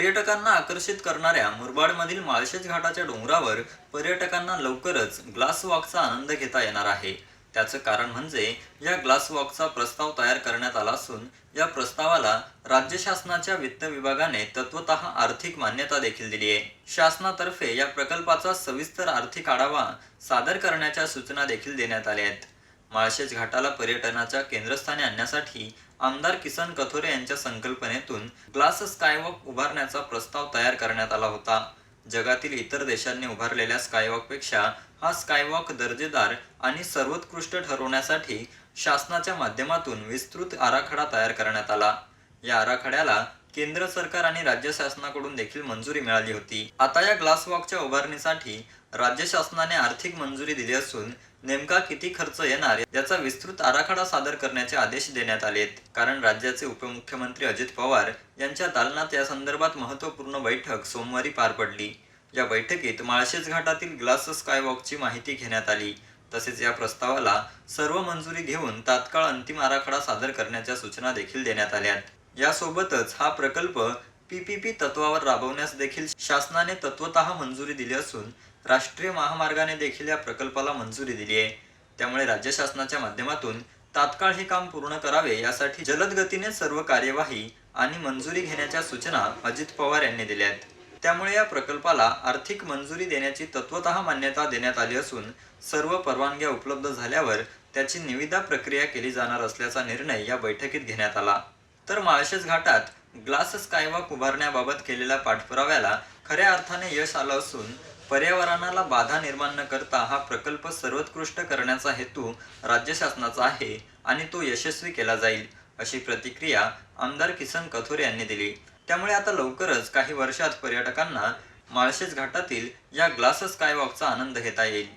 पर्यटकांना आकर्षित करणाऱ्या मुरबाडमधील माळशेज घाटाच्या डोंगरावर पर्यटकांना लवकरच ग्लास वॉकचा आनंद घेता येणार आहे. त्याचं कारण म्हणजे या ग्लास वॉकचा प्रस्ताव तयार करण्यात आला असून या प्रस्तावाला राज्य शासनाच्या वित्त विभागाने तत्वत आर्थिक मान्यता देखील दिली आहे. शासनातर्फे या प्रकल्पाचा सविस्तर आर्थिक आढावा सादर करण्याच्या सूचना देखील देण्यात आल्या आहेत. माळशेज घाटाला पर्यटनाच्या केंद्रस्थानी आणण्यासाठी आमदार किसन कथोरे यांच्या संकल्पनेतून ग्लास स्कायवॉक उभारण्याचा प्रस्ताव तयार करण्यात आला होता. जगातील इतर देशांनी उभारलेल्या स्कायवॉकपेक्षा हा स्कायवॉक दर्जेदार आणि सर्वोत्कृष्ट ठरवण्यासाठी शासनाच्या माध्यमातून विस्तृत आराखडा तयार करण्यात आला. या आराखड्याला केंद्र सरकार आणि राज्य शासनाकडून देखील मंजुरी मिळाली होती. आता या ग्लासवॉकच्या उभारणीसाठी राज्य शासनाने आर्थिक मंजुरी दिली असून नेमका किती खर्च येणार याचा विस्तृत आराखडा सादर करण्याचे आदेश देण्यात आलेत. कारण राज्याचे उपमुख्यमंत्री अजित पवार यांच्या दालनात या संदर्भात महत्त्वपूर्ण बैठक सोमवारी पार पडली. या बैठकीत माळशेज घाटातील ग्लास स्कायवॉकची माहिती घेण्यात आली. तसेच या प्रस्तावाला सर्व मंजुरी घेऊन तात्काळ अंतिम आराखडा सादर करण्याच्या सूचना देखील देण्यात आल्यात. यासोबतच हा प्रकल्प पीपीपी तत्वावर राबवण्यास देखील शासनाने तत्वत मंजुरी दिली असून राष्ट्रीय महामार्गाने देखील या प्रकल्पाला मंजुरी दिली आहे. त्यामुळे राज्य शासनाच्या माध्यमातून तात्काळ हे काम पूर्ण करावे यासाठी जलद गतीने सर्व कार्यवाही आणि मंजुरी घेण्याच्या सूचना अजित पवार यांनी दिल्या आहेत. त्यामुळे या प्रकल्पाला आर्थिक मंजुरी देण्याची तत्वत मान्यता देण्यात आली असून सर्व परवानग्या उपलब्ध झाल्यावर त्याची निविदा प्रक्रिया केली जाणार असल्याचा निर्णय या बैठकीत घेण्यात आला. तर माळशेज घाटात ग्लास स्कायवॉक उभारण्याबाबत केलेल्या पाठपुराव्याला खऱ्या अर्थाने यश आलं असून पर्यावरणाला बाधा निर्माण न करता हा प्रकल्प सर्वोत्कृष्ट करण्याचा हेतू राज्य शासनाचा आहे आणि तो यशस्वी केला जाईल अशी प्रतिक्रिया आमदार किसन कथोर यांनी दिली. त्यामुळे आता लवकरच काही वर्षात पर्यटकांना माळशेज घाटातील या ग्लास स्कायवॉकचा आनंद घेता येईल.